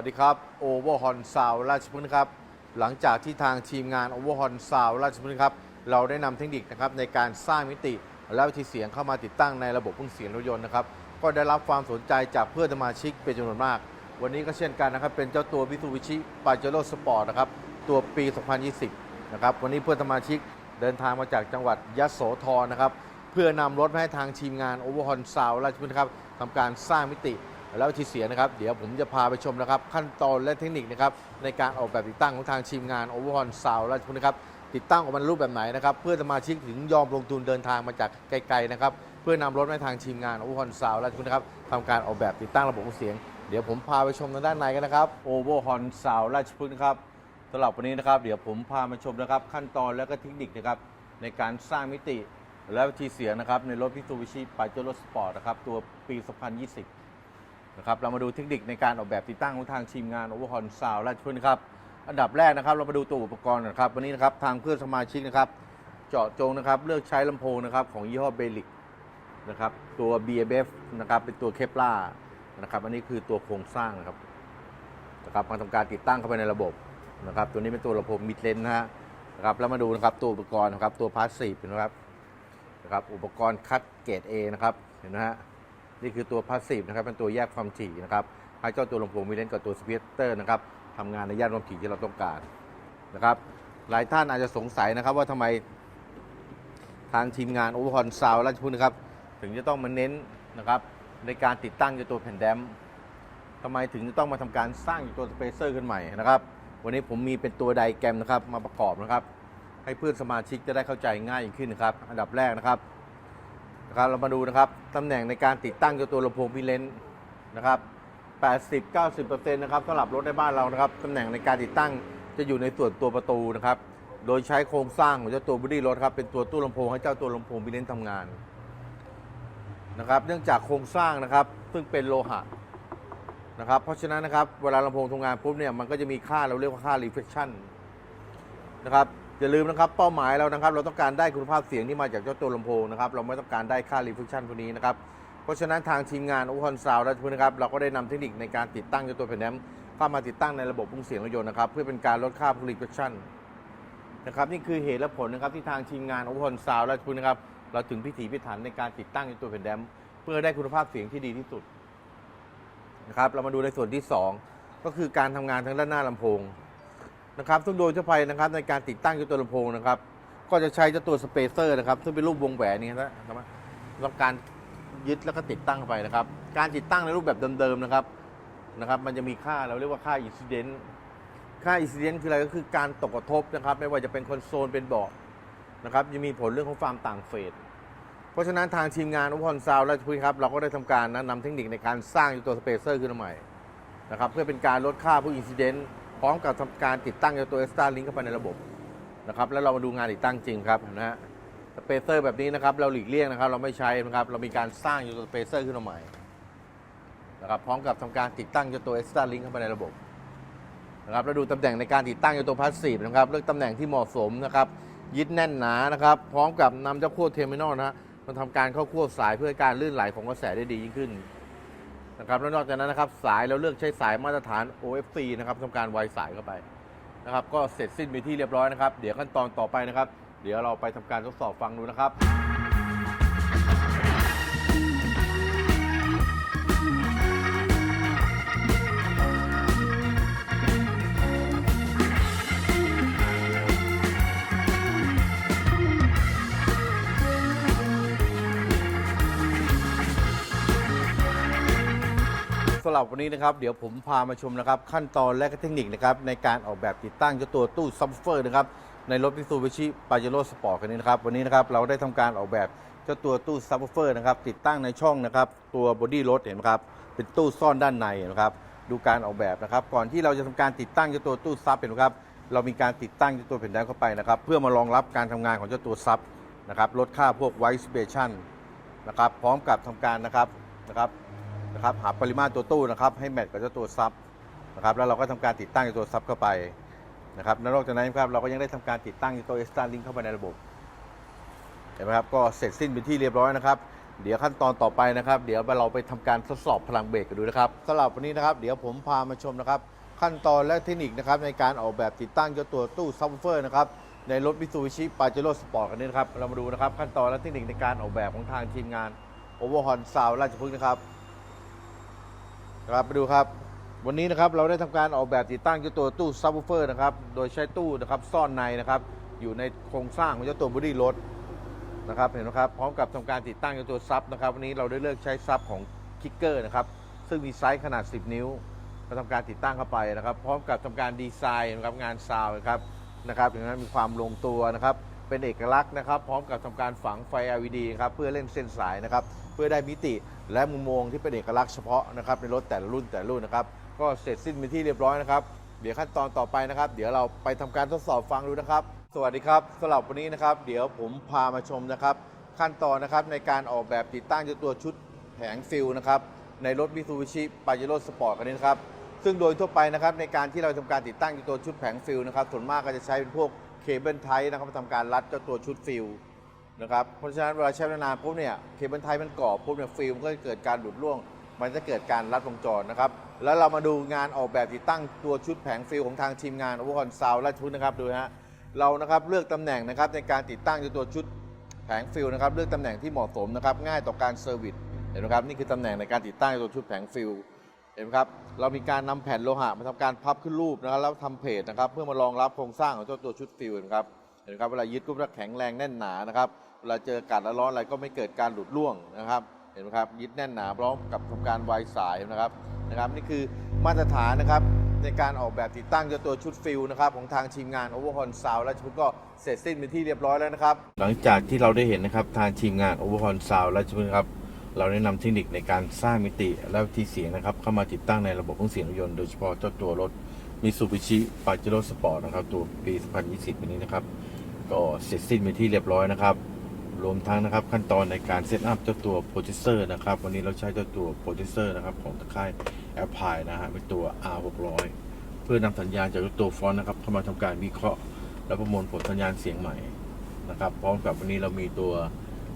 วัสดีครับโอเวอร์ฮอนซาวราชพฤกษ์ครับ หลังจากที่ทางทีมงานโอเวอร์ฮอนซาวราชพฤกษ์ครับ เราได้นำเทคนิคนะครับในการสร้างมิติ และวิธีเสียงเข้ามาติดตั้งในระบบเครื่องเสียงรถยนต์นะครับ ก็ได้รับความสนใจจากเพื่อนสมาชิกเป็นจำนวนมาก วันนี้ก็เช่นกันนะครับ เป็นเจ้าตัววิ t ูวิชิปาเจโร่สปอร์ตนะครับ ตัวปี 2020 นะครับ วันนี้เพื่อนสมาชิกเดินทางมาจากจังหวัดยะโสธรนะครับ เพื่อนำรถมาให้ทางทีมงานโอเวอร์ฮอนซาวราชพฤกษ์ครับทำการสร้างมิติ แล้ววิธีเสียงนะครับ เดี๋ยวผมจะพาไปชมนะครับ ขั้นตอนและเทคนิคนะครับในการออกแบบติดตั้งของทางทีมงานโอเวอร์ฮอนซาวราชพฤกษ์นะครับติดตั้งออกมาในรูปแบบไหนนะครับ เพื่อสมาชิกถึงยอมลงทุนเดินทางมาจากไกลๆนะครับ เพื่อนำรถมาให้ทางทีมงานโอเวอร์ฮอนซาวราชพฤกษ์นะครับทำการออกแบบติดตั้งระบบเสียง เดี๋ยวผมพาไปชมทางด้านในกันนะครับโอเวอร์ฮอนซาวราชพฤกษ์นะครับสำหรับวันนี้นะครับ เดี๋ยวผมพามาชมนะครับขั้นตอนและก็เทคนิคนะครับในการสร้างมิติและวิธีเสียงนะครับในรถพิซูบิชิปาเจโรสปอร์ตนะครับตัวปี 2020 นะครับเรามาดูเทคนิคในการออกแบบติดตั้งของทางทีมงานโอเวอร์ฮอนซาวราชพฤกษ์นะครับ อันดับแรกนะครับ เรามาดูตัวอุปกรณ์ก่อนครับวันนี้นะครับทางเพื่อนสมาชิกนะครับ เจาะจงนะครับเลือกใช้ลำโพงนะครับของยี่ห้อเบลิกนะครับตัว BFF นะครับเป็นตัวเคปล่านะครับอันนี้คือตัวโครงสร้างนะครับนะครับมาทำการติดตั้งเข้าไปในระบบนะครับ ตัวนี้เป็นตัวลำโพงมิดเลนนะฮะนะครับแล้วมาดูนะครับตัวอุปกรณ์นะครับตัวพาสซีฟนะครับนะครับ อุปกรณ์คัดเกรด A นะครับเห็นไหมฮะ นี่คือตัวพาสซีฟนะครับเป็นตัวแยกความถี่นะครับให้เจ้าตัวลำโพงมีเลนกับตัวสปีเตอร์นะครับทำงานในย่านความถี่ที่เราต้องการนะครับ หลายท่านอาจจะสงสัยนะครับว่าทำไมทางทีมงานโอเวอร์ฮอนซาวราชพฤกษ์นะครับ ถึงจะต้องมาเน้นนะครับในการติดตั้งเจ้าตัวแผ่นแดมป์ทำไมถึงจะต้องมาทำการสร้างตัวสเปเซอร์ขึ้นใหม่นะครับ วันนี้ผมมีเป็นตัวไดแกรมนะครับมาประกอบนะครับ ให้เพื่อนสมาชิกจะได้เข้าใจง่ายยิ่งขึ้นนะครับ อันดับแรกนะครับ นะครับเรามาดูนะครับตำแหน่งในการติดตั้งเจ้าตัวลำโพงพิเลนนะครับ 80-90%นะครับสำหรับรถในบ้านเรานะครับตำแหน่งในการติดตั้งจะอยู่ในส่วนตัวประตูนะครับ โดยใช้โครงสร้างของเจ้าตัวบอดี้รถครับเป็นตัวตู้ลำโพงให้เจ้าตัวลำโพงพิเลนทำงานนะครับเนื่องจากโครงสร้างนะครับซึ่งเป็นโลหะนะครับเพราะฉะนั้นนะครับเวลาลำโพงทำงานปุ๊บเนี่ยมันก็จะมีค่าเราเรียกว่าค่า reflection นะครับ อย่าลืมนะครับเป้าหมายเรานะครับ เราต้องการได้คุณภาพเสียงที่มาจากเจ้าตัวลำโพงนะครับเราไม่ต้องการได้ค่า reflection พวกนี้นะครับเพราะฉะนั้นทางทีมงานอุปกรณ์ซาวด์และทุกนะครับเราก็ได้นำเทคนิคในการติดตั้งเจ้าตัวแผ่นแอมเข้ามาติดตั้งในระบบพุ่งเสียงรถยนต์นะครับเพื่อเป็นการลดค่า reflection นะครับนี่คือเหตุและผลนะครับที่ทางทีมงานอุปกรณ์ซาวด์และทุกนะครับเราถึงพิถีพิถันในการติดตั้งเจ้าตัวแผ่นแอมเพื่อได้คุณภาพเสียงที่ดีที่สุดนะครับเรามาดูในส่วนที่สองก็คือการทำงานทางด้านหน้าลำโพง นะครับซึ่งโดยทั่วไปนะครับในการติดตั้งเจ้าตัวลำโพงนะครับ ก็จะใช้เจ้าตัวสเปเซอร์นะครับ ซึ่งเป็นรูปวงแหวนนี่นะครับสำหรับการยึดแล้วก็ติดตั้งไปนะครับ การติดตั้งในรูปแบบเดิมๆนะครับนะครับ มันจะมีค่าเราเรียกว่าค่าอินซิเดนต์ค่าอินซิเดนต์คืออะไรก็คือการตกกระทบนะครับ ไม่ว่าจะเป็นคอนโซลเป็นเบาะนะครับจะมีผลเรื่องของความต่างเฟสเพราะฉะนั้นทางทีมงานอุปกรณ์ซาวด์และทุกครับ เราก็ได้ทำการนะนำเทคนิคในการสร้างตัวสเปเซอร์ขึ้นมาใหม่นะครับเพื่อเป็นการลดค่าพวกอินซิเดนต์ พร้อมกับทำการติดตั้งตัว Extra Link เข้าไปในระบบนะครับแล้วเรามาดูงานติดตั้งจริงครับนะฮะสเปเซอร์แบบนี้นะครับเราหลีกเลี่ยงนะครับ เราไม่ใช้นะครับเรามีการสร้างตัวสเปเซอร์ขึ้นมาใหม่นะครับพร้อมกับทำการติดตั้งตัว Extra Link เข้าไปในระบบนะครับแล้วดูตำแหน่งในการติดตั้งตัวพาสซีฟนะครับเลือกตำแหน่งที่เหมาะสมนะครับยึดแน่นหนานะครับ พร้อมกับนำเจ้าขั้วเทอร์มินอลนะฮะมาทำการเข้าขั้วสายเพื่อการลื่นไหลของกระแสได้ดียิ่งขึ้น นะครับแล้วนอกจากนั้นนะครับสายเราเลือกใช้สายมาตรฐาน OFC นะครับทำการไวสายเข้าไปนะครับก็เสร็จสิ้นไปที่เรียบร้อยนะครับ เดี๋ยวขั้นตอนต่อไปนะครับ เดี๋ยวเราไปทำการทดสอบฟังดูนะครับำหรับวันนี้นะครับ เดี๋ยวผมพามาชมนะครับ ขั้นตอนและก็เทคนิคนะครับในการออกแบบติดตั้งเจ้าตัวตู้ซับเฟอร์นะครับในรถมิซูบิชิปาเจโร่สปอร์ตคันนี้นะครับวันนี้นะครับเราได้ทำการออกแบบเจ้าตัวตู้ซับเฟอร์นะครับติดตั้งในช่องนะครับตัวบอดี้รถเห็นไหมครับเป็นตู้ซ่อนด้านในนะครับดูการออกแบบนะครับ ก่อนที่เราจะทำการติดตั้งเจ้าตัวตู้ซับเห็นไหมครับเรามีการติดตั้งเจ้าตัวแผ่นแดงเข้าไปนะครับเพื่อมารองรับการทำงานของเจ้าตัวซับนะครับลดค่าพวกไวส์เบชันนะครับพร้อมกับทำการนะครับนะครับ นะครับหาปริมาตรตัวตู้นะครับให้แมทกับเจ้าตัวซับนะครับแล้วเราก็ทำการติดตั้งตัวซับเข้าไปนะครับนอกจากนั้นครับเราก็ยังได้ทำการติดตั้งตัว Extra Link เข้าไปในระบบเห็นไหมครับก็เสร็จสิ้นเป็นที่เรียบร้อยนะครับ เดี๋ยวขั้นตอนต่อไปนะครับ เดี๋ยวเราไปทำการทดสอบพลังเบรกกันดูนะครับสำหรับวันนี้นะครับ เดี๋ยวผมพามาชมนะครับ ขั้นตอนและเทคนิคนะครับในการออกแบบติดตั้งเจ้าตัวตู้ซับวูเฟอร์นะครับในรถมิซูบิชิปาเจโร่สปอร์ตกันนี้นะครับเรามาดูนะครับขั้นตอนและเทคนิคในการออกแบบของทางทีมงานโอเวอร์ฮอนซาวราชพฤกษ์นะครับ ครับไปดูครับ วันนี้นะครับเราได้ทำการออกแบบติดตั้งเจ้าตัวตู้ซับวูเฟอร์นะครับ โดยใช้ตู้นะครับซ่อนในนะครับ อยู่ในโครงสร้างของเจ้าตัวบอดี้รถนะครับเห็นไหมครับพร้อมกับทำการติดตั้งเจ้าตัวซับนะครับวันนี้เราได้เลือกใช้ซับของคิกเกอร์นะครับซึ่งมีไซส์ขนาด 10 นิ้วมาทำการติดตั้งเข้าไปนะครับ พร้อมกับทำการดีไซน์นะครับงานซาวนะครับนะครับอย่างนั้นมีความลงตัวนะครับ เป็นเอกลักษณ์นะครับ พร้อมกับทำการฝังไฟ LED ครับเพื่อเล่นเส้นสายนะครับ เพื่อได้มิติและมุมมองที่เป็นเอกลักษณ์เฉพาะนะครับในรถแต่ละรุ่นแต่ละรุ่นนะครับ ก็เสร็จสิ้นเป็นที่เรียบร้อยนะครับ เดี๋ยวขั้นตอนต่อไปนะครับ เดี๋ยวเราไปทำการทดสอบฟังดูนะครับ สวัสดีครับสำหรับวันนี้นะครับ เดี๋ยวผมพามาชมนะครับ ขั้นตอนนะครับในการออกแบบติดตั้งตัวชุดแผงฟิลนะครับในรถ Mitsubishi Pajero Sport คันนี้นะครับซึ่งโดยทั่วไปนะครับในการที่เราทำการติดตั้งตัวชุดแผงฟิลนะครับส่วนมากก็จะใช้เป็นพวก เคเบิลไทนะครับมาทำการรัดเจ้าตัวชุดฟิลนะครับเพราะฉะนั้นเวลาใช้นานๆปุ๊บเนี่ยเคเบิลไทมันกรอปุ๊บเนี่ยฟิล์มก็จะเกิดการหลุดร่วง มันจะเกิดการรัดวงจรนะครับแล้วเรามาดูงานออกแบบติดตั้งตัวชุดแผงฟิลของทางทีมงานอเวอร์คอนซาวและชุดนะครับดูฮะเรานะครับเลือกตำแหน่งนะครับในการติดตั้งตัวชุดแผงฟิลนะครับเลือกตำแหน่งที่เหมาะสมนะครับง่ายต่อการเซอร์วิสเห็นไหมครับนี่คือตำแหน่งในการติดตั้งตัวชุดแผงฟิล เห็นไหมครับ เรามีการนำแผ่นโลหะมาทำการพับขึ้นรูปนะครับแล้วทำเพจนะครับ เพื่อมารองรับโครงสร้างของเจ้าตัวชุดฟิลนะครับเห็นไหมครับเวลายึดก็จะแข็งแรงแน่นหนานะครับเวลาเจออากาศร้อนอะไรก็ไม่เกิดการหลุดร่วงนะครับเห็นไหมครับยึดแน่นหนาพร้อมกับทำการไวสายนะครับนะครับ นี่คือมาตรฐานนะครับในการออกแบบติดตั้งเจ้าตัวชุดฟิลนะครับของทางทีมงาน Overhaul Sound และชุดก็เสร็จสิ้นเป็นที่เรียบร้อยแล้วนะครับ หลังจากที่เราได้เห็นนะครับทางทีมงาน Overhaul Sound และชุดครับ เราได้นำเทคนิคในการสร้างมิติและวิธีเสียงนะครับ เข้ามาติดตั้งในระบบเครื่องเสียงรถยนต์โดยเฉพาะเจ้าตัวรถ Mitsubishi Pajero Sport นะครับ ตัวปี 2020 นี้นะครับ ก็เสร็จสิ้นเป็นที่เรียบร้อยนะครับ รวมทั้งนะครับขั้นตอนในการเซตอัพเจ้าตัวโปรดิวเซอร์นะครับ วันนี้เราใช้เจ้าตัวโปรดิวเซอร์นะครับ ของตะค่าย a p p i นะฮะเป็นตัว R600 เพื่อนำสัญญาณจากเจ้าตัวฟอนต์นะครับ เข้ามาทำการวิเคราะห์ และประมวลผลสัญญาณเสียงใหม่นะครับ พร้อมกับวันนี้เรามีตัว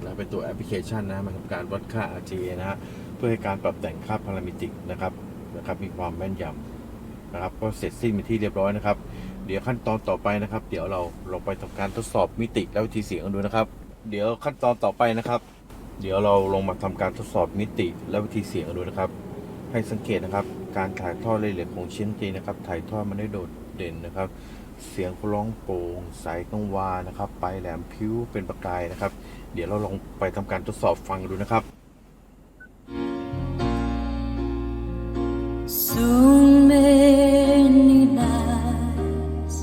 นะเป็นตัวแอปพลิเคชันนะมาทำการวัดค่า RGA นะฮะเพื่อให้การปรับแต่งค่าพารามิติกนะครับนะครับมีความแม่นยำนะครับก็เสร็จสิ้นเป็นที่เรียบร้อยนะครับ เดี๋ยวขั้นตอนต่อไปนะครับ เดี๋ยวเราลงไปทำการทดสอบมิติและวิธีเสียงกันดูนะครับ เดี๋ยวขั้นตอนต่อไปนะครับ เดี๋ยวเราลงมาทำการทดสอบมิติและวิธีเสียงกันดูนะครับ ให้สังเกตนะครับการถ่ายทอดรายละเอียดของชิ้นดนตรีนะครับ ถ่ายทอดมันได้โดดเด่นนะครับ เสียงร้องโปร่งใสกังวานนะครับไปลายแหลมพิ้วเป็นประกายนะครับ เดี๋ยวเราลองไปทำการทดสอบฟังดูนะครับ So many nights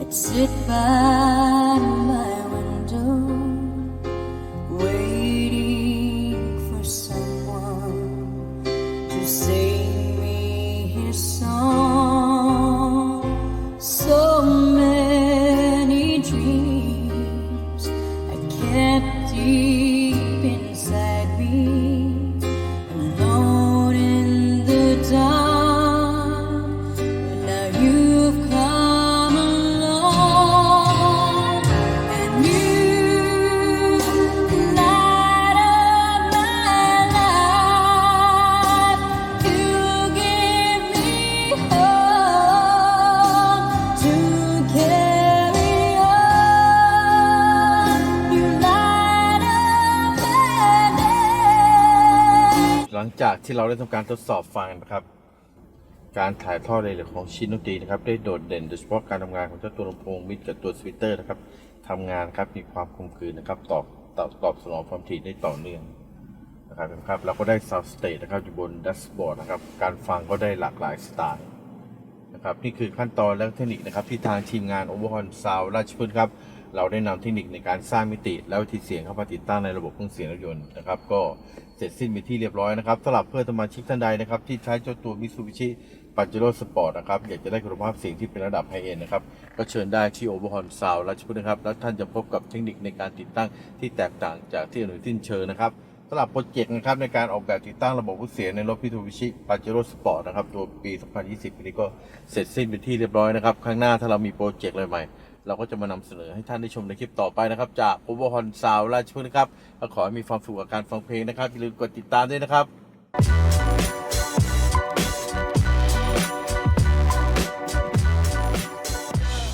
I'd sit by my window, waiting for someone to sing me his song. So many dreams I kept ที่เราได้ทำการทดสอบฟังนะครับ การถ่ายทอดรายละเอียของชิ้นดนตรีนะครับ ได้โดดเด่นโดยเฉพาะการทำงานของเจ้าตัวลำโพงมิดกับตัวสวิตเตอร์นะครับทำงานครับมีความคมคืนนะครับตอบตอบตอบสนองความถี่ได้ต่อเนื่องนะครับนะครับเราก็ได้ซาวสเต e นะครับอยู่บนดัชบอร์ดนะครับ การฟังก็ได้หลากหลายสไตล์นะครับนี่คือขั้นตอนและเทคนิคนะครับที่ทางทีมงาน Overhaul Sound ราชพฤกษ์ครับ เราได้นำเทคนิคในการสร้างมิติและวิธีเสียงเข้ามาติดตั้งในระบบเครื่องเสียงรถยนต์นะครับ ก็เสร็จสิ้นเป็นที่เรียบร้อยนะครับสำหรับเพื่อนสมาชิกท่านใดนะครับที่ใช้เจ้าตัว Mitsubishi Pajero Sport นะครับอยากจะได้คุณภาพเสียงที่เป็นระดับไฮเอ็นนะครับก็เชิญได้ที่ Overhaul Sound ราชพฤกษ์นะครับ แล้วท่านจะพบกับเทคนิคในการติดตั้งที่แตกต่างจากที่อื่นที่นเชิญนะครับสำหรับโปรเจกต์นะครับในการออกแบบติดตั้งระบบเครื่องเสียงในรถ Mitsubishi Pajero Sport นะครับตัวปี 2020ปีนี้ก็เสร็จสิ้นเป็นที่เรียบร้อยนะครับ ข้างหน้าถ้าเรามีโปรเจกต์อะไรใหม่ เราก็จะมานำเสนอให้ท่านได้ชมในคลิปต่อไปนะครับ จากโอเวอร์ฮอนซาวราชพฤกษ์นะครับขอให้มีความสุขกับการฟังเพลงนะครับอย่าลืมกดติดตามด้วยนะครับ